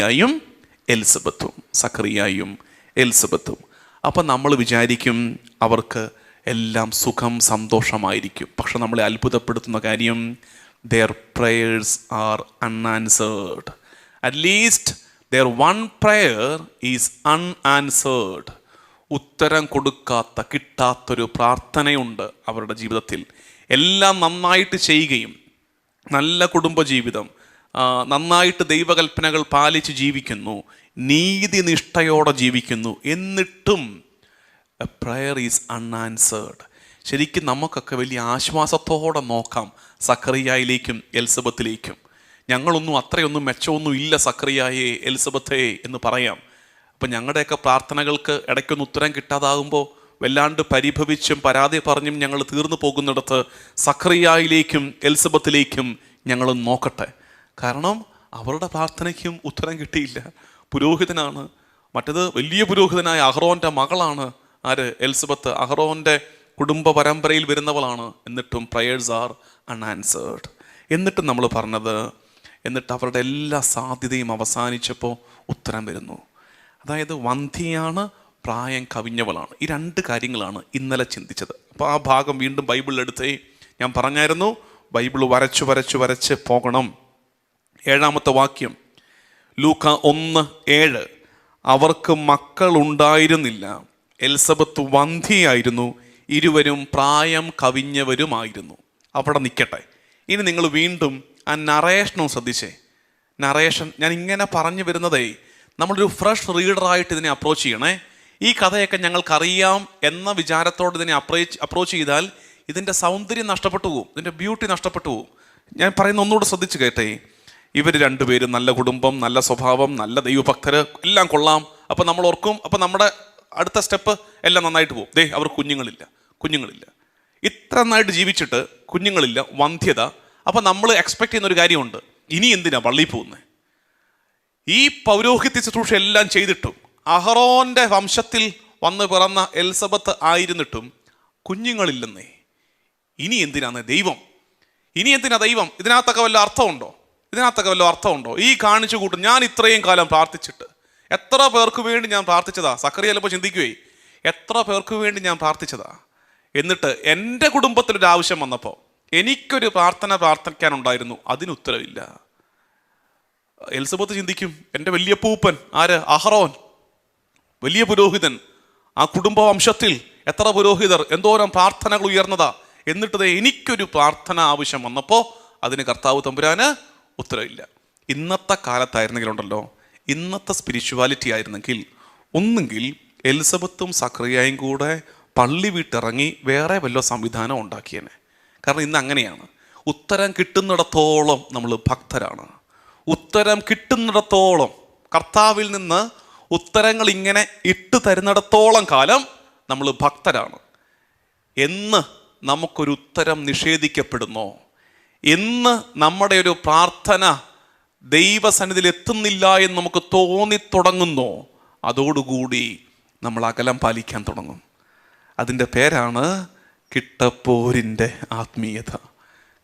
യായും എൽസബത്തും സക്കറിയായും എൽസബത്തും അപ്പം നമ്മൾ വിചാരിക്കും അവർക്ക് എല്ലാം സുഖം സന്തോഷമായിരിക്കും. പക്ഷെ നമ്മളെ അത്ഭുതപ്പെടുത്തുന്ന കാര്യം their prayers are unanswered at least there one prayer is unanswered ഉത്തരം കൊടുക്കാത്ത കിട്ടാത്തൊരു പ്രാർത്ഥനയുണ്ട് അവരുടെ ജീവിതത്തിൽ. എല്ലാം നന്നായിട്ട് ചെയ്യുകയും നല്ല കുടുംബജീവിതം നന്നായിട്ട് ദൈവകൽപ്പനകൾ പാലിച്ച് ജീവിക്കുന്നു നീതിനിഷ്ഠയോടെ ജീവിക്കുന്നു. എന്നിട്ടും എ പ്രയർ ഈസ് അൺആൻസേർഡ് ശരിക്കും നമുക്കൊക്കെ വലിയ ആശ്വാസത്തോടെ നോക്കാം സക്രിയായിലേക്കും എൽസബത്തിലേക്കും ഞങ്ങളൊന്നും അത്രയൊന്നും മെച്ചമൊന്നും ഇല്ല സക്കറിയായേ എൽസബത്തേ എന്ന് പറയാം. അപ്പം ഞങ്ങളുടെയൊക്കെ പ്രാർത്ഥനകൾക്ക് ഇടയ്ക്കൊന്ന് ഉത്തരം കിട്ടാതാകുമ്പോൾ വല്ലാണ്ട് പരിഭവിച്ചും പരാതി പറഞ്ഞും ഞങ്ങൾ തീർന്നു പോകുന്നിടത്ത് സക്രിയായിലേക്കും എലിസബത്തിലേക്കും ഞങ്ങൾ നോക്കട്ടെ. കാരണം അവരുടെ പ്രാർത്ഥനയ്ക്കും ഉത്തരം കിട്ടിയില്ല. പുരോഹിതനാണ്. മറ്റത് വലിയ പുരോഹിതനായ അഹ്റോന്റെ മകളാണ് ആര്? എലിസബത്ത്. അഹ്റോന്റെ കുടുംബ പരമ്പരയിൽ വരുന്നവളാണ്. എന്നിട്ടും പ്രയേഴ്സ് ആർ അൺആൻസേർഡ് എന്നിട്ടും നമ്മൾ പറഞ്ഞത് എന്നിട്ട് അവരുടെ എല്ലാ സാധ്യതയും അവസാനിച്ചപ്പോൾ ഉത്തരം വരുന്നു. അതായത് വന്ധിയാണ് പ്രായം കവിഞ്ഞവളാണ്. ഈ രണ്ട് കാര്യങ്ങളാണ് ഇന്നലെ ചിന്തിച്ചത്. അപ്പോൾ ആ ഭാഗം വീണ്ടും ബൈബിളിലെടുത്തേ ഞാൻ പറഞ്ഞായിരുന്നു ബൈബിൾ വരച്ചു വരച്ചു വരച്ച് പോകണം. ഏഴാമത്തെ വാക്യം. ലൂക്ക ഒന്ന് ഏഴ്. അവർക്ക് മക്കളുണ്ടായിരുന്നില്ല. എൽസബത്ത് വന്ധിയായിരുന്നു ഇരുവരും പ്രായം കവിഞ്ഞവരുമായിരുന്നു. അവിടെ നിൽക്കട്ടെ ഇനി നിങ്ങൾ വീണ്ടും ആ നറേഷനും ശ്രദ്ധിച്ചേ. നറേഷൻ ഞാൻ ഇങ്ങനെ പറഞ്ഞു വരുന്നതേ നമ്മളൊരു ഫ്രഷ് റീഡറായിട്ട് ഇതിനെ അപ്രോച്ച് ചെയ്യണേ. ഈ കഥയൊക്കെ ഞങ്ങൾക്കറിയാം എന്ന വിചാരത്തോട് ഇതിനെ അപ്രോച്ച് അപ്രോച്ച് ചെയ്താൽ ഇതിന്റെ സൗന്ദര്യം നഷ്ടപ്പെട്ടു പോകും. ഇതിന്റെ ബ്യൂട്ടി നഷ്ടപ്പെട്ടു പോകും. ഞാൻ പറയുന്ന ഒന്നുകൂടെ ശ്രദ്ധിച്ച് കേട്ടേ. ഇവർ രണ്ടുപേരും നല്ല കുടുംബം നല്ല സ്വഭാവം നല്ല ദൈവഭക്തർ എല്ലാം കൊള്ളാം. അപ്പം നമ്മൾ ഓർക്കും അപ്പം നമ്മുടെ അടുത്ത സ്റ്റെപ്പ് എല്ലാം നന്നായിട്ട് പോകും. ദേ അവർ കുഞ്ഞുങ്ങളില്ല കുഞ്ഞുങ്ങളില്ല. ഇത്ര നന്നായിട്ട് ജീവിച്ചിട്ട് കുഞ്ഞുങ്ങളില്ല വന്ധ്യത. അപ്പം നമ്മൾ എക്സ്പെക്ട് ചെയ്യുന്ന ഒരു കാര്യമുണ്ട്. ഇനി എന്തിനാ പള്ളിയിൽ പോകുന്നത് ഈ പൗരോഹിത്യ ശുശ്രൂഷ എല്ലാം ചെയ്തിട്ടും അഹറോന്റെ വംശത്തിൽ വന്ന് പിറന്ന എൽസബത്ത് ആയിരുന്നിട്ടും കുഞ്ഞുങ്ങളില്ലെന്നേ. ഇനി എന്തിനാണ് ദൈവം? ഇനി എന്തിനാ ദൈവം? ഇതിനകത്തൊക്കെ വല്ല അർത്ഥമുണ്ടോ? ഇതിനകത്തൊക്കെ വല്ല അർത്ഥമുണ്ടോ? ഈ കാണിച്ചു കൂട്ടും ഞാൻ ഇത്രയും കാലം പ്രാർത്ഥിച്ചിട്ട് എത്ര പേർക്ക് വേണ്ടി ഞാൻ പ്രാർത്ഥിച്ചതാ? സക്കറി ചിലപ്പോൾ ചിന്തിക്കുകയേ എത്ര പേർക്ക് വേണ്ടി ഞാൻ പ്രാർത്ഥിച്ചതാ? എന്നിട്ട് എന്റെ കുടുംബത്തിലൊരു ആവശ്യം വന്നപ്പോൾ എനിക്കൊരു പ്രാർത്ഥന പ്രാർത്ഥിക്കാനുണ്ടായിരുന്നു. അതിന് ഉത്തരവില്ല. എലിസബത്ത് ചിന്തിക്കും എന്റെ വലിയ പൂപ്പൻ ആര്? അഹറോൻ. വലിയ പുരോഹിതൻ. ആ കുടുംബ വംശത്തിൽ എത്ര പുരോഹിതർ? എന്തോരം പ്രാർത്ഥനകൾ ഉയർന്നതാ? എന്നിട്ട് ദേ എനിക്കൊരു പ്രാർത്ഥന ആവശ്യം വന്നപ്പോൾ അതിന് കർത്താവ് തമ്പുരാന് ഉത്തരവില്ല. ഇന്നത്തെ കാലത്തായിരുന്നെങ്കിലുണ്ടല്ലോ ഇന്നത്തെ സ്പിരിച്വാലിറ്റി ആയിരുന്നെങ്കിൽ ഒന്നുകിൽ എലിസബത്തും സക്രിയയും കൂടെ പള്ളി വിട്ടിറങ്ങി വേറെ വല്ല സംവിധാനം ഉണ്ടാക്കിയേനെ. കാരണം ഇന്ന് അങ്ങനെയാണ്. ഉത്തരം കിട്ടുന്നിടത്തോളം നമ്മൾ ഭക്തരാണ്. ഉത്തരം കിട്ടുന്നിടത്തോളം കർത്താവിൽ നിന്ന് ഉത്തരങ്ങൾ ഇങ്ങനെ ഇട്ട് തരുന്നിടത്തോളം കാലം നമ്മൾ ഭക്തരാണ്. എന്ന് നമുക്കൊരു ഉത്തരം നിഷേധിക്കപ്പെടുന്നോ? എന്ന് നമ്മുടെ ഒരു പ്രാർത്ഥന ദൈവസന്നിധിയിൽ എത്തുന്നില്ല എന്ന് നമുക്ക് തോന്നി തുടങ്ങുന്നു. അതോടുകൂടി നമ്മൾ അകലം പാലിക്കാൻ തുടങ്ങും. അതിന്റെ പേരാണ് കിട്ടപ്പോരിന്റെ ആത്മീയത.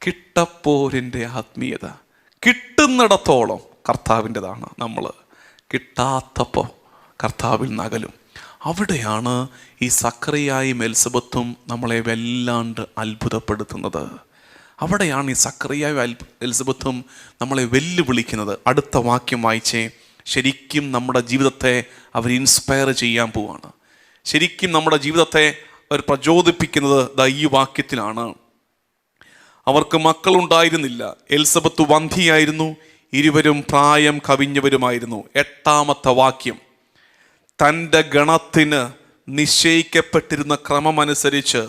കിട്ടപ്പോരിന്റെ ആത്മീയത. കിട്ടുന്നിടത്തോളം കർത്താവിന്റെതാണ് നമ്മൾ. കിട്ടാത്തപ്പോൾ കർത്താവിൽ നകലും. അവിടെയാണ് ഈ സക്രിയായും മെൽസബത്തും നമ്മളെ വല്ലാണ്ട് അത്ഭുതപ്പെടുത്തുന്നത്. അവിടെയാണ് ഈ സക്രിയായും എലിസബത്തും നമ്മളെ വെല്ലുവിളിക്കുന്നത്. അടുത്ത വാക്യം വായിച്ചേ ശരിക്കും നമ്മുടെ ജീവിതത്തെ അവർ ഇൻസ്പയർ ചെയ്യാൻ പോവാണ്. ശരിക്കും നമ്മുടെ ജീവിതത്തെ അവർ പ്രചോദിപ്പിക്കുന്നത് ദാ ഈ വാക്യത്തിലാണ്. അവർക്ക് മക്കളുണ്ടായിരുന്നില്ല. എലിസബത്ത് വന്ധിയായിരുന്നു ഇരുവരും പ്രായം കവിഞ്ഞവരുമായിരുന്നു. എട്ടാമത്തെ വാക്യം. തന്റെ ഗണത്തിന് നിശ്ചയിക്കപ്പെട്ടിരുന്ന ക്രമമനുസരിച്ച്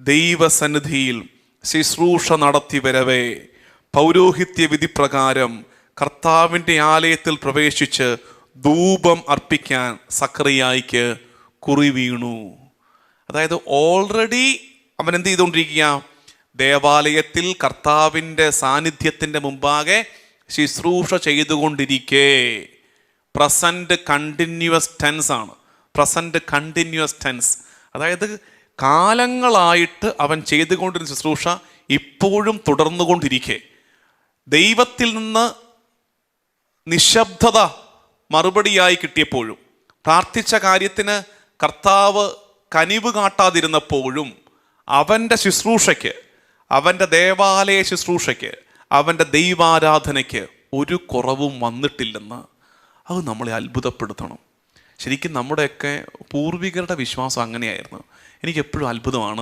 ദൈവസന്നിധിയിൽ ശുശ്രൂഷ നടത്തി വരവേ പൗരോഹിത്യ വിധി പ്രകാരം കർത്താവിന്റെ ആലയത്തിൽ പ്രവേശിച്ച് ധൂപം അർപ്പിക്കാൻ സക്രിയായിക്ക് കുറി വീണു. അതായത് ഓൾറെഡി അവൻ എന്ത് ചെയ്തുകൊണ്ടിരിക്കുക? ദേവാലയത്തിൽ കർത്താവിന്റെ സാന്നിധ്യത്തിന്റെ മുമ്പാകെ ശുശ്രൂഷ ചെയ്തുകൊണ്ടിരിക്കേ. പ്രസന്റ് കണ്ടിന്യൂസ് ടെൻസ് ആണ്. പ്രസന്റ് കണ്ടിന്യൂസ് ടെൻസ് അതായത് കാലങ്ങളായിട്ട് അവൻ ചെയ്തുകൊണ്ടിരുന്ന ശുശ്രൂഷ ഇപ്പോഴും തുടർന്നുകൊണ്ടിരിക്കെ. ദൈവത്തിൽ നിന്ന് നിശബ്ദത മറുപടിയായി കിട്ടിയപ്പോഴും പ്രാർത്ഥിച്ച കാര്യത്തിന് കർത്താവ് കനിവ് കാട്ടാതിരുന്നപ്പോഴും അവന്റെ ശുശ്രൂഷയ്ക്ക് അവന്റെ ദേവാലയ ശുശ്രൂഷയ്ക്ക് അവന്റെ ദൈവാരാധനയ്ക്ക് ഒരു കുറവും വന്നിട്ടില്ലെന്ന് അത് നമ്മളെ അത്ഭുതപ്പെടുത്തണം. ശരിക്കും നമ്മുടെയൊക്കെ പൂർവികരുടെ വിശ്വാസം അങ്ങനെയായിരുന്നു. എനിക്ക് എപ്പോഴും അത്ഭുതമാണ്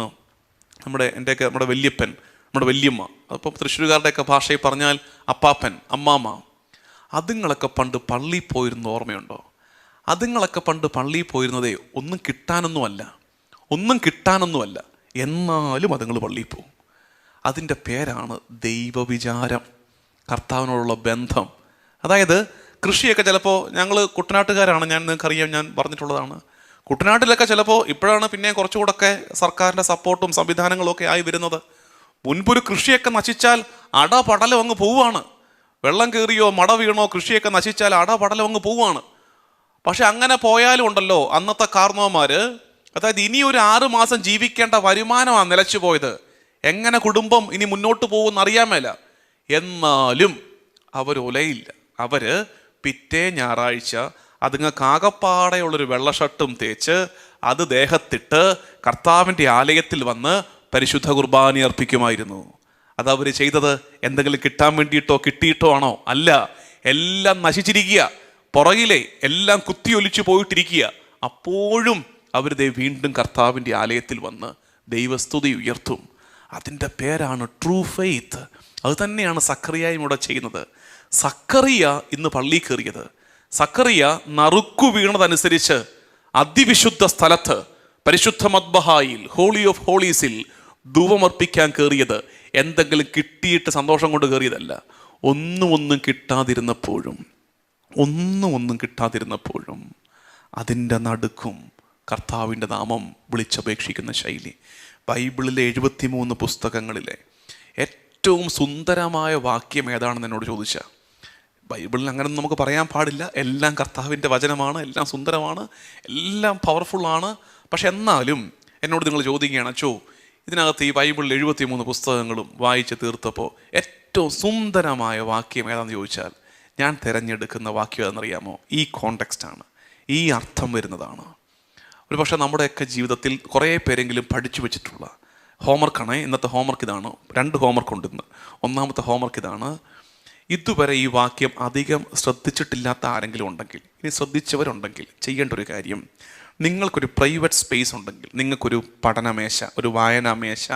നമ്മുടെ എന്റെയൊക്കെ നമ്മുടെ വല്യപ്പൻ നമ്മുടെ വല്യമ്മ അതിപ്പോൾ തൃശ്ശൂരുകാരുടെയൊക്കെ ഭാഷയിൽ പറഞ്ഞാൽ അപ്പാപ്പൻ അമ്മാമ്മ. അതുങ്ങളൊക്കെ പണ്ട് പള്ളിയിൽ പോയിരുന്ന ഓർമ്മയുണ്ടോ? അതുങ്ങളൊക്കെ പണ്ട് പള്ളിയിൽ പോയിരുന്നതേ ഒന്നും കിട്ടാനൊന്നുമല്ല ഒന്നും കിട്ടാനൊന്നുമല്ല എന്നാലും അതുങ്ങൾ പള്ളിയിൽ പോകും അതിന്റെ പേരാണ് ദൈവവിചാരം കർത്താവിനോടുള്ള ബന്ധം. അതായത് കൃഷിയൊക്കെ ചിലപ്പോൾ ഞങ്ങൾ കുട്ടനാട്ടുകാരാണ് ഞാൻ നിങ്ങൾക്കറിയാം ഞാൻ പറഞ്ഞിട്ടുള്ളതാണ്. കുട്ടനാട്ടിലൊക്കെ ചിലപ്പോൾ ഇപ്പോഴാണ് പിന്നെ കുറച്ചുകൂടൊക്കെ സർക്കാരിന്റെ സപ്പോർട്ടും സംവിധാനങ്ങളും ഒക്കെ ആയി വരുന്നത്. മുൻപൊരു കൃഷിയൊക്കെ നശിച്ചാൽ അട പടലം അങ്ങ് പോവുകയാണ്. വെള്ളം കയറിയോ മട വീണോ കൃഷിയൊക്കെ നശിച്ചാൽ അട പടലം അങ്ങ് പോവുകയാണ്. പക്ഷെ അങ്ങനെ പോയാലും ഉണ്ടല്ലോ അന്നത്തെ കാർന്നവന്മാർ അതായത് ഇനി ഒരു ആറ് മാസം ജീവിക്കേണ്ട വരുമാനമാണ് നിലച്ചു പോയത്. എങ്ങനെ കുടുംബം ഇനി മുന്നോട്ട് പോകുമെന്ന് അറിയാൻ മേല. എന്നാലും അവർ ഒലയില്ല അവർ പിറ്റേ ഞായറാഴ്ച അതുങ്ങൾക്ക് ആകപ്പാടെയുള്ളൊരു വെള്ള ഷർട്ടും തേച്ച് അത് ദേഹത്തിട്ട് കർത്താവിന്റെ ആലയത്തിൽ വന്ന് പരിശുദ്ധ കുർബാന അർപ്പിക്കുമായിരുന്നു. അത് അവർ ചെയ്തത് എന്തെങ്കിലും കിട്ടാൻ വേണ്ടിയിട്ടോ കിട്ടിയിട്ടോ ആണോ? അല്ല. എല്ലാം നശിച്ചിരിക്കുക. പുറകിലെ എല്ലാം കുത്തിയൊലിച്ചു പോയിട്ടിരിക്കുക. അപ്പോഴും അവർ ദേ വീണ്ടും കർത്താവിന്റെ ആലയത്തിൽ വന്ന് ദൈവസ്തുതി ഉയർത്തും. അതിന്റെ പേരാണ് ട്രൂ ഫെയ്ത്ത് അത് തന്നെയാണ് സക്കറിയായും ഇവിടെ ചെയ്യുന്നത്. സക്കറിയ ഇന്ന് പള്ളി കയറിയത്. സക്കറിയ നറുക്കു വീണതനുസരിച്ച് അതിവിശുദ്ധ സ്ഥലത്ത് പരിശുദ്ധ മദ്ബഹായിൽ ഹോളി ഓഫ് ഹോളീസിൽ ധൂപമർപ്പിക്കാൻ കയറിയത് എന്തെങ്കിലും കിട്ടിയിട്ട് സന്തോഷം കൊണ്ട് കയറിയതല്ല. ഒന്നും ഒന്നും കിട്ടാതിരുന്നപ്പോഴും ഒന്നും ഒന്നും കിട്ടാതിരുന്നപ്പോഴും അതിന്റെ നടുക്കും കർത്താവിന്റെ നാമം വിളിച്ചപേക്ഷിക്കുന്ന ശൈലി. ബൈബിളിലെ എഴുപത്തിമൂന്ന് പുസ്തകങ്ങളിലെ ഏറ്റവും സുന്ദരമായ വാക്യം ഏതാണെന്ന് എന്നോട് ചോദിച്ചാൽ ബൈബിളിൽ അങ്ങനെ നമുക്ക് പറയാൻ പാടില്ല. എല്ലാം കർത്താവിന്റെ വചനമാണ് എല്ലാം സുന്ദരമാണ് എല്ലാം പവർഫുള്ളാണ് പക്ഷെ എന്നാലും എന്നോട് നിങ്ങൾ ചോദിക്കുകയാണ് അച്ചോ ഇതിനകത്ത് ഈ ബൈബിളിൽ എഴുപത്തി മൂന്ന് പുസ്തകങ്ങളും വായിച്ച് തീർത്തപ്പോൾ ഏറ്റവും സുന്ദരമായ വാക്യം ഏതാണെന്ന് ചോദിച്ചാൽ ഞാൻ തിരഞ്ഞെടുക്കുന്ന വാക്യം ഏതെന്നറിയാമോ ഈ കോണ്ടെക്സ്റ്റാണ് ഈ അർത്ഥം വരുന്നതാണ്. ഒരു പക്ഷേ നമ്മുടെയൊക്കെ ജീവിതത്തിൽ കുറേ പേരെങ്കിലും പഠിച്ചു വെച്ചിട്ടുള്ള ഹോംവർക്കാണ് ഇന്നത്തെ ഹോംവർക്ക് ഇതാണ്. രണ്ട് ഹോംവർക്ക് ഉണ്ട് ഇന്ന് ഒന്നാമത്തെ ഹോംവർക്ക് ഇതാണ്. ഇതുവരെ ഈ വാക്യം അധികം ശ്രദ്ധിച്ചിട്ടില്ലാത്ത ആരെങ്കിലും ഉണ്ടെങ്കിൽ ഇനി ശ്രദ്ധിച്ചവരുണ്ടെങ്കിൽ ചെയ്യേണ്ട ഒരു കാര്യം നിങ്ങൾക്കൊരു പ്രൈവറ്റ് സ്പേസ് ഉണ്ടെങ്കിൽ നിങ്ങൾക്കൊരു പഠനമേശ ഒരു വായനാമേശ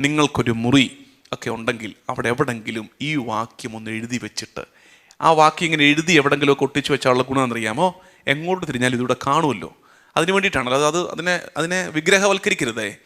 നിങ്ങൾക്കൊരു മുറി ഒക്കെ ഉണ്ടെങ്കിൽ അവിടെ എവിടെങ്കിലും ഈ വാക്യം ഒന്ന് എഴുതി വെച്ചിട്ട് ആ വാക്യം ഇങ്ങനെ എഴുതി എവിടെങ്കിലും ഒക്കെ ഒട്ടിച്ചു വെച്ചാലുള്ള ഗുണം എന്നറിയാമോ? എങ്ങോട്ട് തിരിഞ്ഞാലും ഇതിവിടെ കാണുമല്ലോ. അതിന് വേണ്ടിയിട്ടാണ്. അതായത് അത് അതിനെ അതിനെ വിഗ്രഹവൽക്കരിക്കരുതേ.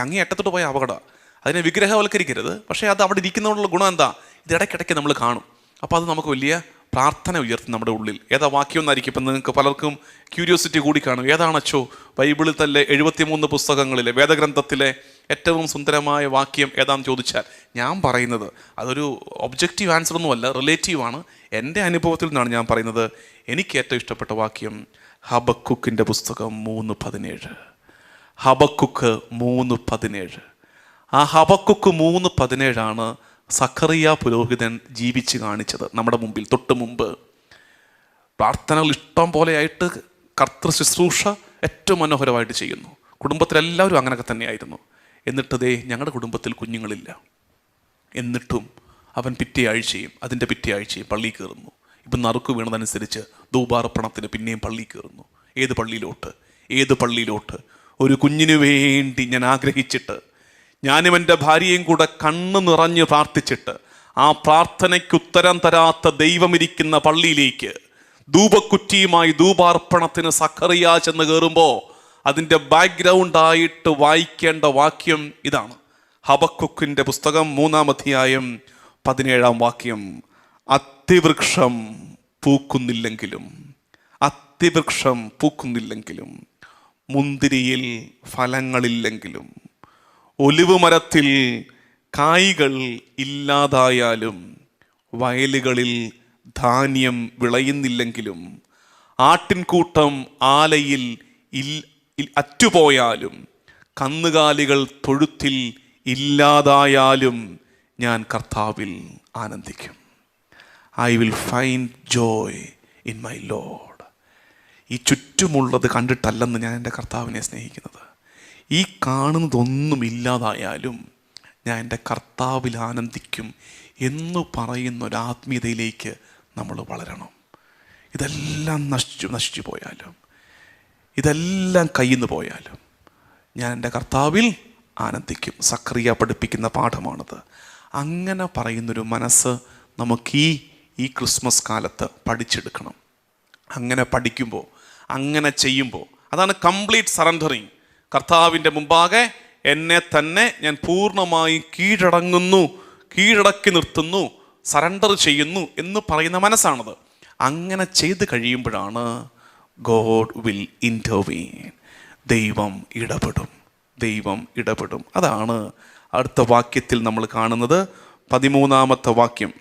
അങ്ങേ അറ്റത്തോട്ട് പോയ അപകടം. അതിനെ വിഗ്രഹവൽക്കരിക്കരുത്. പക്ഷേ അത് അവിടെ ഇരിക്കുന്നതുകൊണ്ടുള്ള ഗുണം എന്താ? ഇത് ഇടയ്ക്കിടയ്ക്ക് നമ്മൾ കാണും. അപ്പോൾ അത് നമുക്ക് വലിയ പ്രാർത്ഥന ഉയർത്തും നമ്മുടെ ഉള്ളിൽ. ഏതാ വാക്യം എന്നായിരിക്കും ഇപ്പം നിങ്ങൾക്ക് പലർക്കും ക്യൂരിയോസിറ്റി കൂടി കാണും. ഏതാണച്ചോ ബൈബിളിൽ തന്നെ എഴുപത്തിമൂന്ന് പുസ്തകങ്ങളിലെ വേദഗ്രന്ഥത്തിലെ ഏറ്റവും സുന്ദരമായ വാക്യം ഏതാണെന്ന് ചോദിച്ചാൽ ഞാൻ പറയുന്നത് അതൊരു ഒബ്ജക്റ്റീവ് ആൻസർ ഒന്നുമല്ല റിലേറ്റീവാണ് എന്റെ അനുഭവത്തിൽ നിന്നാണ് ഞാൻ പറയുന്നത്. എനിക്ക് ഏറ്റവും ഇഷ്ടപ്പെട്ട വാക്യം ഹബക്കുക്കിന്റെ പുസ്തകം മൂന്ന് പതിനേഴ്. ഹബക്കുക്ക് മൂന്ന് പതിനേഴ്. ആ ഹബക്കുക്ക് മൂന്ന് പതിനേഴാണ് സഖറിയ പുരോഹിതൻ ജീവിച്ച് കാണിച്ചത് നമ്മുടെ മുമ്പിൽ തൊട്ട് മുമ്പ്. പ്രാർത്ഥനകൾ ഇഷ്ടം പോലെയായിട്ട് കർത്തൃ ശുശ്രൂഷ ഏറ്റവും മനോഹരമായിട്ട് ചെയ്യുന്നു. കുടുംബത്തിലെല്ലാവരും അങ്ങനെയൊക്കെ തന്നെയായിരുന്നു. എന്നിട്ടതേ ഞങ്ങളുടെ കുടുംബത്തിൽ കുഞ്ഞുങ്ങളില്ല. എന്നിട്ടും അവൻ പിറ്റേ ആഴ്ചയും അതിന്റെ പിറ്റേ ആഴ്ചയും പള്ളിയിൽ കയറുന്നു. ഇപ്പം നറുക്ക് വീണതനുസരിച്ച് ധൂപാർപ്പണത്തിന് പിന്നെയും പള്ളിയിൽ കയറുന്നു. ഏത് പള്ളിയിലോട്ട്? ഏത് പള്ളിയിലോട്ട്? ഒരു കുഞ്ഞിനു വേണ്ടി ഞാൻ ആഗ്രഹിച്ചിട്ട് ഞാനും എന്റെ ഭാര്യയും കൂടെ കണ്ണ് നിറഞ്ഞ് പ്രാർത്ഥിച്ചിട്ട് ആ പ്രാർത്ഥനയ്ക്ക് ഉത്തരം തരാത്ത ദൈവമിരിക്കുന്ന പള്ളിയിലേക്ക് ധൂപക്കുറ്റിയുമായി ധൂപാർപ്പണത്തിന് സക്കറിയ ചെന്ന് കയറുമ്പോൾ അതിന്റെ ബാക്ക്ഗ്രൗണ്ടായിട്ട് വായിക്കേണ്ട വാക്യം ഇതാണ്. ഹബക്കുക്കിന്റെ പുസ്തകം മൂന്നാം അധ്യായം പതിനേഴാം വാക്യം അത്തിവൃക്ഷം പൂക്കുന്നില്ലെങ്കിലും അത്തിവൃക്ഷം പൂക്കുന്നില്ലെങ്കിലും മുന്തിരിയിൽ ഫലങ്ങളില്ലെങ്കിലും ഒലിവ് മരത്തിൽ കായ്കൾ ഇല്ലാതായാലും വയലുകളിൽ ധാന്യം വിളയുന്നില്ലെങ്കിലും ആട്ടിൻകൂട്ടം ആലയിൽ അറ്റുപോയാലും കന്നുകാലികൾ തൊഴുത്തിൽ ഇല്ലാതായാലും ഞാൻ കർത്താവിൽ ആനന്ദിക്കും. I will find joy in my lord ഈ ചുറ്റുമുള്ളത് കണ്ടിട്ടല്ലെന്ന് ഞാൻ എന്റെ കർത്താവിനെ സ്നേഹിക്കുന്നത്. ഈ കാണുന്നതൊന്നും ഇല്ലാതായാലും ഞാൻ എന്റെ കർത്താവിൽ ആനന്ദിക്കും എന്ന് പറയുന്ന ഒരു ആത്മീയതയിലേക്ക് നമ്മൾ വളരണം. ഇതെല്ലാം നശിച്ചു നശിച്ചു പോയാലും ഇതെല്ലാം കയ്യിൽ പോയാലും ഞാൻ എന്റെ കർത്താവിൽ ആനന്ദിക്കും. സക്രിയ പഠിപ്പിക്കുന്ന പാഠമാണത്. അങ്ങനെ പറയുന്നൊരു മനസ്സ് നമുക്ക് ഈ ഈ ക്രിസ്മസ് കാലത്ത് പഠിച്ചെടുക്കണം. അങ്ങനെ പഠിക്കുമ്പോൾ അങ്ങനെ ചെയ്യുമ്പോൾ അതാണ് കംപ്ലീറ്റ് സറണ്ടറിങ്. കർത്താവിന്റെ മുമ്പാകെ എന്നെ തന്നെ ഞാൻ പൂർണമായി കീഴടങ്ങുന്നു കീഴടക്കി നിർത്തുന്നു സറണ്ടർ ചെയ്യുന്നു എന്ന് പറയുന്ന മനസ്സാണത്. അങ്ങനെ ചെയ്ത് കഴിയുമ്പോഴാണ് ഗോഡ് വിൽ ഇന്റർവീൻ ദൈവം ഇടപെടും ദൈവം ഇടപെടും. അതാണ് അടുത്ത വാക്യത്തിൽ നമ്മൾ കാണുന്നത് പതിമൂന്നാമത്തെ വാക്യം.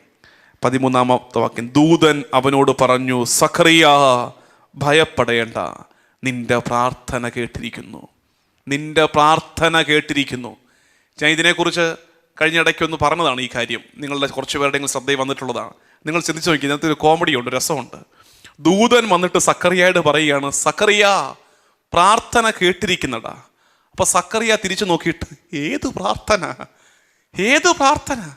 പതിമൂന്നാമത്തെ വാക്യം ദൂതൻ അവനോട് പറഞ്ഞു സഖറിയ ഭയപ്പെടേണ്ട നിന്റെ പ്രാർത്ഥന കേട്ടിരിക്കുന്നു. നിന്റെ പ്രാർത്ഥന കേട്ടിരിക്കുന്നു. ഞാൻ ഇതിനെക്കുറിച്ച് കഴിഞ്ഞ ഇടയ്ക്കൊന്ന് പറഞ്ഞതാണ് ഈ കാര്യം. നിങ്ങളുടെ കുറച്ച് പേരുടെയും ശ്രദ്ധയിൽ വന്നിട്ടുള്ളതാണ്. നിങ്ങൾ ചിന്തിച്ചു നോക്കി ഇതിനകത്ത് ഒരു കോമഡിയുണ്ട് രസമുണ്ട്. ദൂതൻ വന്നിട്ട് സക്കറിയായിട്ട് പറയുകയാണ് സക്കറിയ പ്രാർത്ഥന കേട്ടിരിക്കുന്നടാ. അപ്പോൾ സക്കറിയ തിരിച്ചു നോക്കിയിട്ട് ഏത് പ്രാർത്ഥന? ഏത് പ്രാർത്ഥന?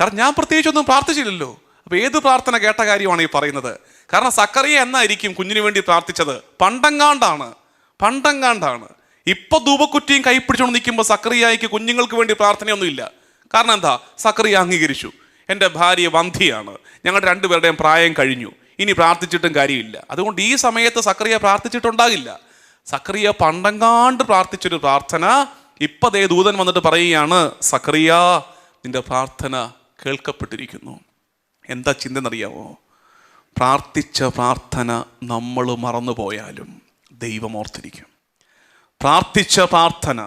കാരണം ഞാൻ പ്രത്യേകിച്ചൊന്നും പ്രാർത്ഥിച്ചില്ലല്ലോ. അപ്പോൾ ഏത് പ്രാർത്ഥന കേട്ട കാര്യമാണ് ഈ പറയുന്നത്? കാരണം സക്കറിയ എന്നായിരിക്കും കുഞ്ഞിന് വേണ്ടി പ്രാർത്ഥിച്ചത്? പണ്ടങ്ങാണ്ടാണ്. പണ്ടങ്ങാണ്ടാണ്. ഇപ്പൊ ധൂപക്കുറ്റിയും കൈ പിടിച്ചുകൊണ്ട് നിൽക്കുമ്പോൾ സക്രിയായിക്ക് കുഞ്ഞുങ്ങൾക്ക് വേണ്ടി പ്രാർത്ഥനയൊന്നുമില്ല. കാരണം എന്താ? സക്രിയ അംഗീകരിച്ചു. എന്റെ ഭാര്യ വന്ധിയാണ് ഞങ്ങളുടെ രണ്ടുപേരുടെയും പ്രായം കഴിഞ്ഞു. ഇനി പ്രാർത്ഥിച്ചിട്ടും കാര്യമില്ല. അതുകൊണ്ട് ഈ സമയത്ത് സക്രിയ പ്രാർത്ഥിച്ചിട്ടുണ്ടാകില്ല. സക്രിയ പണ്ടങ്ങാണ്ട് പ്രാർത്ഥിച്ചൊരു പ്രാർത്ഥന ഇപ്പതേ ദേ ദൂതൻ വന്നിട്ട് പറയുകയാണ് സക്രിയ നിന്റെ പ്രാർത്ഥന കേൾക്കപ്പെട്ടിരിക്കുന്നു. എന്താ ചിന്ത എന്നറിയാമോ പ്രാർത്ഥിച്ച പ്രാർത്ഥന നമ്മൾ മറന്നു പോയാലും ദൈവം ഓർത്തിരിക്കും. പ്രാർത്ഥിച്ച പ്രാർത്ഥന.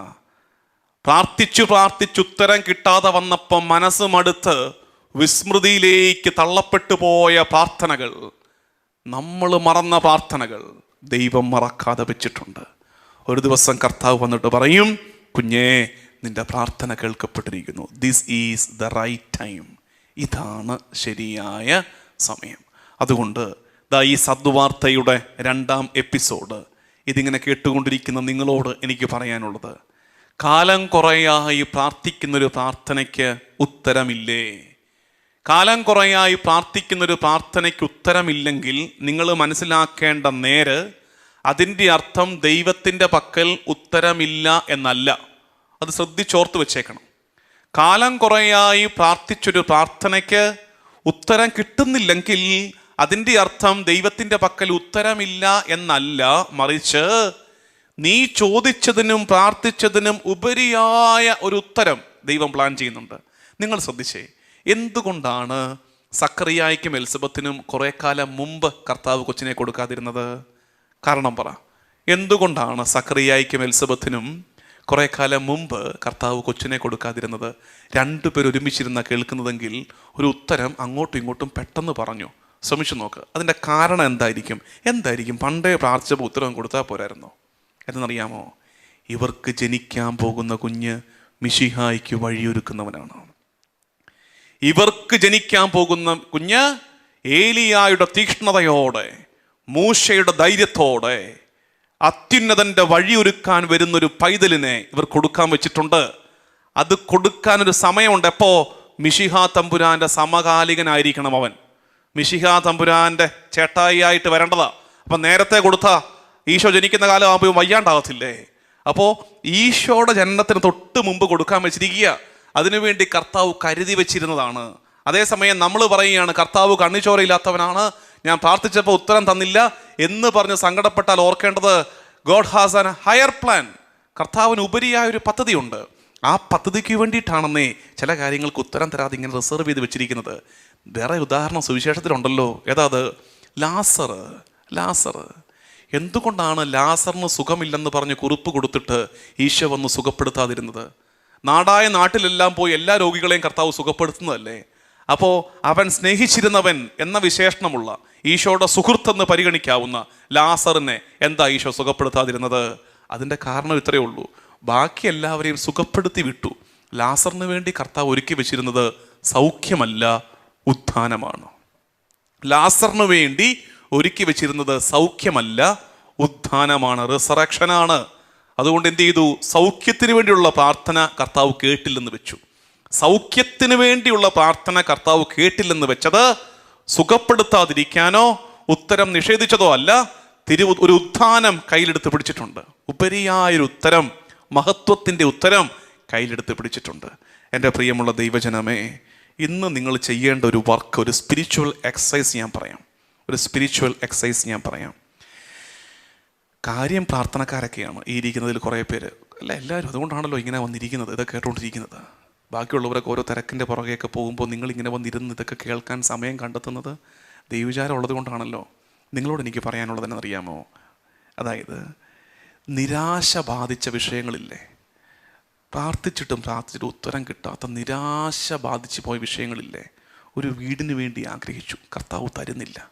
പ്രാർത്ഥിച്ചു പ്രാർത്ഥിച്ച് ഉത്തരം കിട്ടാതെ വന്നപ്പോൾ മനസ്സ് മടുത്ത് വിസ്മൃതിയിലേക്ക് തള്ളപ്പെട്ടു പോയ പ്രാർത്ഥനകൾ. നമ്മൾ മറന്ന പ്രാർത്ഥനകൾ ദൈവം മറക്കാതെ വെച്ചിട്ടുണ്ട്. ഒരു ദിവസം കർത്താവ് വന്നിട്ട് പറയും കുഞ്ഞേ നിന്റെ പ്രാർത്ഥന കേൾക്കപ്പെട്ടിരിക്കുന്നു. This is the right time ഇതാണ് ശരിയായ സമയം. അതുകൊണ്ട് ദാ ഈ സദ്വാർത്തയുടെ രണ്ടാം എപ്പിസോഡ് ഇതിങ്ങനെ കേട്ടുകൊണ്ടിരിക്കുന്ന നിങ്ങളോട് എനിക്ക് പറയാനുള്ളത്. കാലം കുറയായി പ്രാർത്ഥിക്കുന്നൊരു പ്രാർത്ഥനയ്ക്ക് ഉത്തരമില്ലേ? കാലം കുറയായി പ്രാർത്ഥിക്കുന്നൊരു പ്രാർത്ഥനയ്ക്ക് ഉത്തരമില്ലെങ്കിൽ നിങ്ങൾ മനസ്സിലാക്കേണ്ട നേര് അതിന്റെ അർത്ഥം ദൈവത്തിന്റെ പക്കൽ ഉത്തരമില്ല എന്നല്ല. അത് ശ്രദ്ധിച്ചോർത്ത് വെച്ചേക്കണം. കാലം കുറയായി പ്രാർത്ഥിച്ചൊരു പ്രാർത്ഥനയ്ക്ക് ഉത്തരം കിട്ടുന്നില്ലെങ്കിൽ അതിന്റെ അർത്ഥം ദൈവത്തിന്റെ പക്കൽ ഉത്തരമില്ല എന്നല്ല. മറിച്ച് നീ ചോദിച്ചതിനും പ്രാർത്ഥിച്ചതിനും ഉപരിയായ ഒരു ഉത്തരം ദൈവം പ്ലാൻ ചെയ്യുന്നുണ്ട്. നിങ്ങൾ ശ്രദ്ധിച്ചേ എന്തുകൊണ്ടാണ് സക്കറിയായ്ക്കും എൽസബത്തിനും കുറേ കാലം മുമ്പ് കർത്താവ് കൊച്ചിനെ കൊടുക്കാതിരുന്നത്? കാരണം പറ എന്തുകൊണ്ടാണ് സക്കറിയായ്ക്കും എൽസബത്തിനും കുറേ കാലം മുമ്പ് കർത്താവ് കൊച്ചിനെ കൊടുക്കാതിരുന്നത്? രണ്ടുപേർ ഒരുമിച്ചിരുന്ന കേൾക്കുന്നതെങ്കിൽ ഒരു ഉത്തരം അങ്ങോട്ടും ഇങ്ങോട്ടും പെട്ടെന്ന് പറഞ്ഞു. ശ്രമിച്ചു നോക്കുക അതിന്റെ കാരണം എന്തായിരിക്കും? എന്തായിരിക്കും? പണ്ടേ പ്രാർത്ഥിച്ചപ്പോൾ ഉത്തരവ് കൊടുത്താൽ പോരായിരുന്നോ? എന്നറിയാമോ ഇവർക്ക് ജനിക്കാൻ പോകുന്ന കുഞ്ഞ് മിഷിഹായിക്ക് വഴിയൊരുക്കുന്നവനാണ്. ഇവർക്ക് ജനിക്കാൻ പോകുന്ന കുഞ്ഞ് ഏലിയായുടെ തീക്ഷ്ണതയോടെ മൂശയുടെ ധൈര്യത്തോടെ അത്യുന്നതന്റെ വഴിയൊരുക്കാൻ വരുന്നൊരു പൈതലിനെ ഇവർ കൊടുക്കാൻ വെച്ചിട്ടുണ്ട്. അത് കൊടുക്കാനൊരു സമയമുണ്ട്. എപ്പോ? മിഷിഹ തമ്പുരാന്റെ സമകാലികനായിരിക്കണം അവൻ. മിഷിഹ തമ്പുരാന്റെ ചേട്ടായി ആയിട്ട് വരേണ്ടതാ. അപ്പം നേരത്തെ കൊടുത്ത ഈശോ ജനിക്കുന്ന കാലം ആകുമ്പോൾ വയ്യാണ്ടാകത്തില്ലേ? അപ്പോൾ ഈശോയുടെ ജനനത്തിന് തൊട്ട് മുമ്പ് കൊടുക്കാൻ വെച്ചിരിക്കുക. അതിനുവേണ്ടി കർത്താവ് കരുതി വെച്ചിരുന്നതാണ്. അതേസമയം നമ്മൾ പറയുകയാണ് കർത്താവ് കണ്ണിച്ചോരയില്ലാത്തവനാണ്. ഞാൻ പ്രാർത്ഥിച്ചപ്പോൾ ഉത്തരം തന്നില്ല എന്ന് പറഞ്ഞ് സങ്കടപ്പെട്ടാൽ ഓർക്കേണ്ടത് God has an higher plan. കർത്താവിന് ഉപരിയായ ഒരു പദ്ധതിയുണ്ട്. ആ പദ്ധതിക്ക് വേണ്ടിയിട്ടാണെന്നേ ചില കാര്യങ്ങൾക്ക് ഉത്തരം തരാതെ ഇങ്ങനെ റിസർവ് ചെയ്ത് വെച്ചിരിക്കുന്നത്. വേറെ ഉദാഹരണം സുവിശേഷത്തിലുണ്ടല്ലോ. ഏതാ അത്? ലാസർ ലാസർ. എന്തുകൊണ്ടാണ് ലാസറിന് സുഖമില്ലെന്ന് പറഞ്ഞ് കുറിപ്പ് കൊടുത്തിട്ട് ഈശോ വന്ന് സുഖപ്പെടുത്താതിരുന്നത്? നാടായ നാട്ടിലെല്ലാം പോയി എല്ലാ രോഗികളെയും കർത്താവ് സുഖപ്പെടുത്തുന്നതല്ലേ? അപ്പോൾ അവൻ സ്നേഹിച്ചിരുന്നവൻ എന്ന വിശേഷണമുള്ള ഈശോയുടെ സുഹൃത്തെന്ന് പരിഗണിക്കാവുന്ന ലാസറിനെ എന്താ ഈശോ സുഖപ്പെടുത്താതിരുന്നത്? അതിന്റെ കാരണം ഇത്രയേ ഉള്ളൂ. ബാക്കി എല്ലാവരെയും സുഖപ്പെടുത്തി വിട്ടു. ലാസറിന് വേണ്ടി കർത്താവ് ഒരുക്കി വെച്ചിരുന്നത് സൗഖ്യമല്ല ഉത്ഥാനമാണ്. ലാസറിനു വേണ്ടി ഒരുക്കി വെച്ചിരുന്നത് സൗഖ്യമല്ല ഉത്ഥാനമാണ് റിസറക്ഷനാണ് അതുകൊണ്ട് എന്ത് ചെയ്തു? സൗഖ്യത്തിന് വേണ്ടിയുള്ള പ്രാർത്ഥന കർത്താവ് കേട്ടില്ലെന്ന് വെച്ചു. സൗഖ്യത്തിന് വേണ്ടിയുള്ള പ്രാർത്ഥന കർത്താവ് കേട്ടില്ലെന്ന് വെച്ചത് സുഖപ്പെടുത്താതിരിക്കാനോ ഉത്തരം നിഷേധിച്ചതോ അല്ല തിരു ഒരു ഉത്ഥാനം കയ്യിലെടുത്ത് പിടിച്ചിട്ടുണ്ട്. ഉപരിയായൊരു ഉത്തരം മഹത്വത്തിന്റെ ഉത്തരം കയ്യിലെടുത്ത് പിടിച്ചിട്ടുണ്ട്. എന്റെ പ്രിയമുള്ള ദൈവജനമേ ഇന്ന് നിങ്ങൾ ചെയ്യേണ്ട ഒരു വർക്ക് ഒരു സ്പിരിച്വൽ എക്സസൈസ് ഞാൻ പറയാം. ഒരു സ്പിരിച്വൽ എക്സസൈസ് ഞാൻ പറയാം. കാര്യം പ്രാർത്ഥനക്കാരൊക്കെയാണ്. ഈ ഇരിക്കുന്നതിൽ കുറേ പേര്. അല്ല എല്ലാവരും അതുകൊണ്ടാണല്ലോ ഇങ്ങനെ വന്നിരിക്കുന്നത് ഇതൊക്കെ കേട്ടുകൊണ്ടിരിക്കുന്നത് ബാക്കിയുള്ളവരൊക്കെ ഓരോ തിരക്കിന്റെ പുറകെയൊക്കെ പോകുമ്പോൾ നിങ്ങൾ ഇങ്ങനെ വന്നിരുന്ന് ഇതൊക്കെ കേൾക്കാൻ സമയം കണ്ടെത്തുന്നത് ദൈവചാരം ഉള്ളത് കൊണ്ടാണല്ലോ. നിങ്ങളോട് എനിക്ക് പറയാനുള്ളതെന്നറിയാമോ അതായത് നിരാശ ബാധിച്ച വിഷയങ്ങളില്ലേ? പ്രാർത്ഥിച്ചിട്ടും പ്രാർത്ഥിച്ചിട്ടും ഉത്തരം കിട്ടാത്ത നിരാശ ബാധിച്ചു പോയ വിഷയങ്ങളില്ലേ? ഒരു വീടിന് വേണ്ടി ആഗ്രഹിച്ചു. കർത്താവ് തരുന്നില്ല.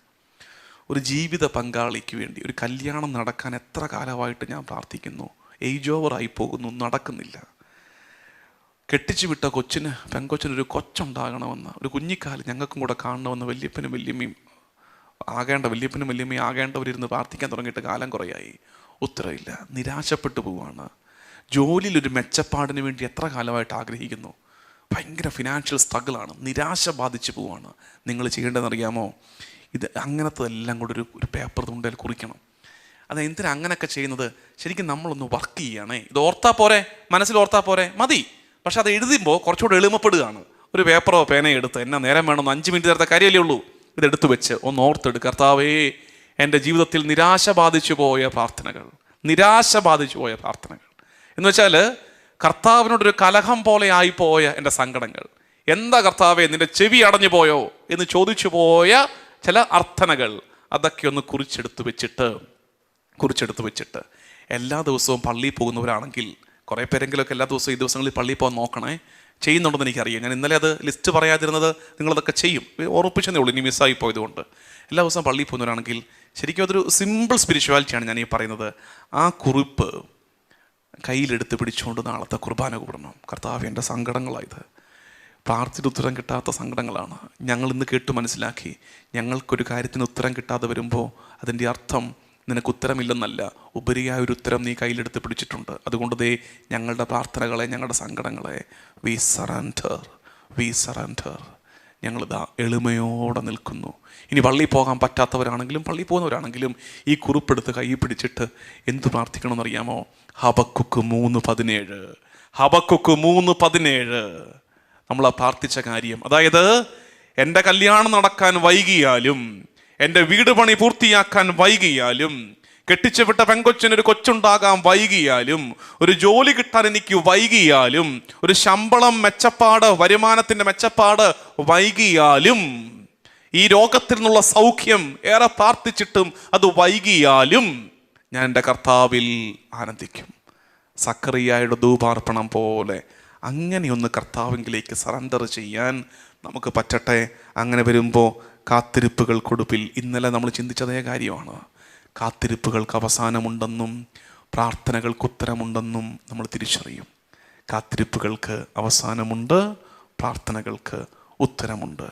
ഒരു ജീവിത പങ്കാളിക്ക് വേണ്ടി ഒരു കല്യാണം നടക്കാൻ എത്ര കാലമായിട്ട് ഞാൻ പ്രാർത്ഥിക്കുന്നു? ഏജ് ഓവറായി പോകുന്നു നടക്കുന്നില്ല. കെട്ടിച്ചു വിട്ട കൊച്ചിന് പെങ്കൊച്ചിനൊരു കൊച്ചുണ്ടാകണമെന്ന് ഒരു കുഞ്ഞിക്കാൽ ഞങ്ങൾക്കും കൂടെ കാണണമെന്ന് വല്യപ്പനും വല്യമ്മയും ആകേണ്ട വല്യപ്പനും വല്യമ്മയും ആകേണ്ടവരിരുന്ന് പ്രാർത്ഥിക്കാൻ തുടങ്ങിയിട്ട് കാലം കുറയായി. ഉത്തരവില്ല. നിരാശപ്പെട്ടു പോവാണ്. ജോലിയിൽ ഒരു മെച്ചപ്പാടിന് വേണ്ടി എത്ര കാലമായിട്ട് ആഗ്രഹിക്കുന്നു? ഭയങ്കര ഫിനാൻഷ്യൽ സ്ട്രഗിളാണ് നിരാശ ബാധിച്ചു പോവാണ്. നിങ്ങൾ ചെയ്യേണ്ടതെന്നറിയാമോ? ഇത് അങ്ങനത്തെ എല്ലാം കൂടെ ഒരു ഒരു പേപ്പർ തുണ്ടയിൽ കുറിക്കണം. അത് എന്തിനാ അങ്ങനെയൊക്കെ ചെയ്യുന്നത്? ശരിക്കും നമ്മളൊന്ന് വർക്ക് ചെയ്യണേ. ഇത് ഓർത്താ പോരെ? മനസ്സിൽ ഓർത്താ പോരെ? മതി. പക്ഷെ അത് എഴുതുമ്പോൾ കുറച്ചുകൂടെ എളിമപ്പെടുകയാണ്. ഒരു പേപ്പറോ പേനയോ എടുത്ത് എന്നാ നേരം വേണമെന്ന് അഞ്ച് മിനിറ്റ് നേരത്തെ കാര്യമല്ലേ ഉള്ളൂ. ഇതെടുത്ത് വെച്ച് ഒന്ന് ഓർത്തെടുക്കുക കർത്താവേ എന്റെ ജീവിതത്തിൽ നിരാശ ബാധിച്ചു പോയ പ്രാർത്ഥനകൾ. നിരാശ ബാധിച്ചു പോയ പ്രാർത്ഥനകൾ. എന്ന് വെച്ചാൽ കർത്താവിനോടൊരു കലഹം പോലെ ആയിപ്പോയ എന്റെ സങ്കടങ്ങൾ. എന്താ കർത്താവേ നിന്റെ ചെവി അടഞ്ഞു പോയോ? എന്ന് ചോദിച്ചു പോയ ചില അർത്ഥനകൾ അതൊക്കെ ഒന്ന് കുറിച്ചെടുത്ത് വെച്ചിട്ട് കുറിച്ചെടുത്ത് വെച്ചിട്ട്. എല്ലാ ദിവസവും പള്ളിയിൽ പോകുന്നവരാണെങ്കിൽ കുറേ പേരെങ്കിലുമൊക്കെ എല്ലാ ദിവസവും ഈ ദിവസങ്ങളിൽ പള്ളിയിൽ പോകാൻ നോക്കണേ. ചെയ്യുന്നുണ്ടെന്ന് എനിക്കറിയാം. ഞാൻ ഇന്നലെ അത് ലിസ്റ്റ് പറയാതിരുന്നത് നിങ്ങളതൊക്കെ ചെയ്യും. ഉറപ്പിച്ചതേ ഉള്ളൂ ഇനി മിസ്സായി പോയതുകൊണ്ട്. എല്ലാ ദിവസവും പള്ളിയിൽ പോകുന്നവരാണെങ്കിൽ ശരിക്കും അതൊരു സിമ്പിൾ സ്പിരിച്വാലിറ്റിയാണ് ഞാൻ ഈ പറയുന്നത്. ആ കുറിപ്പ് കയ്യിലെടുത്ത് പിടിച്ചുകൊണ്ട് നാളത്തെ കുർബാന കൂടണം. കർത്താവ് എന്റെ സങ്കടങ്ങളായത് പ്രാർത്ഥിച്ചിട്ട് ഉത്തരം കിട്ടാത്ത സങ്കടങ്ങളാണ്. ഞങ്ങൾ ഇന്ന് കേട്ട് മനസ്സിലാക്കി. ഞങ്ങൾക്കൊരു കാര്യത്തിന് ഉത്തരം കിട്ടാതെ വരുമ്പോൾ അതിന്റെ അർത്ഥം നിനക്ക് ഉത്തരമില്ലെന്നല്ല. ഉപരിയായ ഒരു ഉത്തരം നീ കയ്യിലെടുത്ത് പിടിച്ചിട്ടുണ്ട്. അതുകൊണ്ട് ദേ ഞങ്ങളുടെ പ്രാർത്ഥനകളെ ഞങ്ങളുടെ സങ്കടങ്ങളെ വി സറൻഡർ വി സറൻഡർ ഞങ്ങളിതാ എളിമയോടെ നിൽക്കുന്നു. ഇനി പള്ളിയിൽ പോകാൻ പറ്റാത്തവരാണെങ്കിലും പള്ളിയിൽ പോകുന്നവരാണെങ്കിലും ഈ കുറിപ്പെടുത്ത് കൈ പിടിച്ചിട്ട് എന്ത് പ്രാർത്ഥിക്കണമെന്നറിയാമോ? ഹബക്കുക്ക് മൂന്ന് പതിനേഴ്. ഹബക്കുക്ക് മൂന്ന് പതിനേഴ്. നമ്മൾ പ്രാർത്ഥിച്ച കാര്യം. അതായത് എന്റെ കല്യാണം നടക്കാൻ വൈകിയാലും എന്റെ വീട് പണി പൂർത്തിയാക്കാൻ വൈകിയാലും കെട്ടിച്ചുവിട്ട പെങ്കൊച്ചിനൊരു കൊച്ചുണ്ടാകാൻ വൈകിയാലും ഒരു ജോലി കിട്ടാൻ എനിക്ക് വൈകിയാലും ഒരു ശമ്പളം മെച്ചപ്പാട് വരുമാനത്തിന്റെ മെച്ചപ്പാട് വൈകിയാലും ഈ രോഗത്തിൽ നിന്നുള്ള സൗഖ്യം ഏറെ പ്രാർത്ഥിച്ചിട്ടും അത് വൈകിയാലും ഞാൻ എന്റെ കർത്താവിൽ ആനന്ദിക്കും. സക്കറിയായുടെ ധൂപാർപ്പണം പോലെ അങ്ങനെയൊന്ന് കർത്താവിങ്കിലേക്ക് സറണ്ടർ ചെയ്യാൻ നമുക്ക് പറ്റട്ടെ? അങ്ങനെ വരുമ്പോൾ കാത്തിരിപ്പുകൾ കൊടുപ്പിൽ ഇന്നലെ നമ്മൾ ചിന്തിച്ചതേ കാര്യമാണ്. കാത്തിരിപ്പുകൾക്ക് അവസാനമുണ്ടെന്നും പ്രാർത്ഥനകൾക്ക് ഉത്തരമുണ്ടെന്നും നമ്മൾ തിരിച്ചറിയും. കാത്തിരിപ്പുകൾക്ക് അവസാനമുണ്ട് പ്രാർത്ഥനകൾക്ക് ഉത്തരമുണ്ട്.